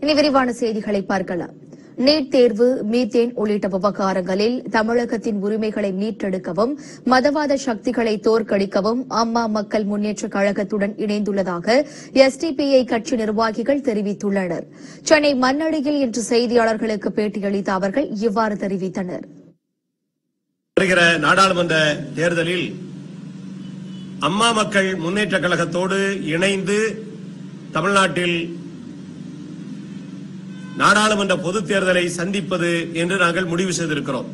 இனி விரிவான செய்திகளை பார்க்கலாம். நீட் தேர்வு மீத்தேன் உள்ளிட்ட விவகாரங்களில் தமிழகத்தின் உரிமைகளை மீட்டெடுக்கவும் மதவாத சக்திகளை தோற்கடிக்கவும் அம்மா மக்கள் முன்னேற்றக் கழகத்துடன் இணைந்துள்ளதாக எஸ்டிபிஐ கட்சி நிர்வாகிகள் தெரிவித்துள்ளனர். சென்னை மண்ணடியில் இன்று செய்தியாளர்களுக்கு பேட்டியளித்த அவர்கள் இவ்வாறு தெரிவித்தனர். வருகிற நாடாளுமன்ற தேர்தலில் அம்மா மக்கள் முன்னேற்ற கழகத்தோடு இணைந்து தமிழ்நாட்டில் நாடாளுமன்ற பொதுத் தேர்தலை சந்திப்பது என்று நாங்கள் முடிவு செய்திருக்கிறோம்.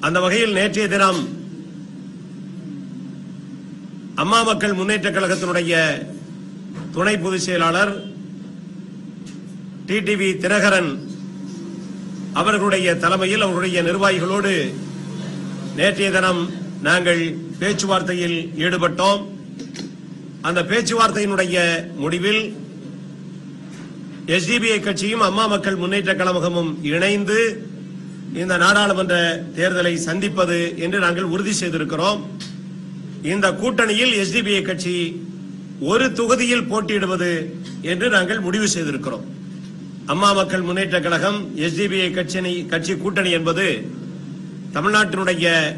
அந்த வகையில் நேற்றைய தினம் அம்மா மக்கள் முன்னேற்ற கழகத்தினுடைய துணை பொதுச் செயலாளர் டிடிவி தினகரன் அவர்களுடைய தலைமையில் அவருடைய நிர்வாகிகளோடு நேற்றைய தினம் நாங்கள் பேச்சுவார்த்தையில் ஈடுபட்டோம். அந்த பேச்சுவார்த்தையினுடைய முடிவில் எஸ்டிபிஐ கட்சியும் அம்மா மக்கள் முன்னேற்ற கழகமும் இணைந்து இந்த நாடாளுமன்ற தேர்தலை சந்திப்பது என்று நாங்கள் உறுதி செய்திருக்கிறோம். இந்த கூட்டணியில் எஸ்டிபிஐ கட்சி ஒரு தொகுதியில் போட்டியிடுவது என்று நாங்கள் முடிவு செய்திருக்கிறோம். அம்மா மக்கள் முன்னேற்ற கழகம் எஸ்டிபிஐ கட்சி கட்சி கூட்டணி என்பது தமிழ்நாட்டினுடைய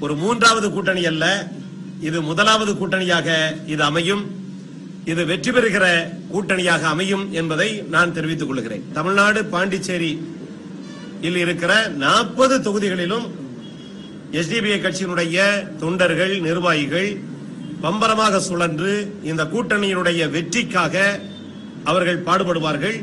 ஒரு மூன்றாவது கூட்டணி அல்ல இது முதலாவது கூட்டணியாக இது அமையும். இது வெற்றி பெறுகிற கூட்டணியாக அமையும் என்பதை நான் தெரிவித்துக் கொள்கிறேன். தமிழ்நாடு பாண்டிச்சேரி இல் இருக்கிற நாற்பது தொகுதிகளிலும் எஸ்டிபிஐ கட்சியினுடைய தொண்டர்கள் நிர்வாகிகள் பம்பரமாக சுழன்று இந்த கூட்டணியினுடைய வெற்றிக்காக அவர்கள் பாடுபடுவார்கள்.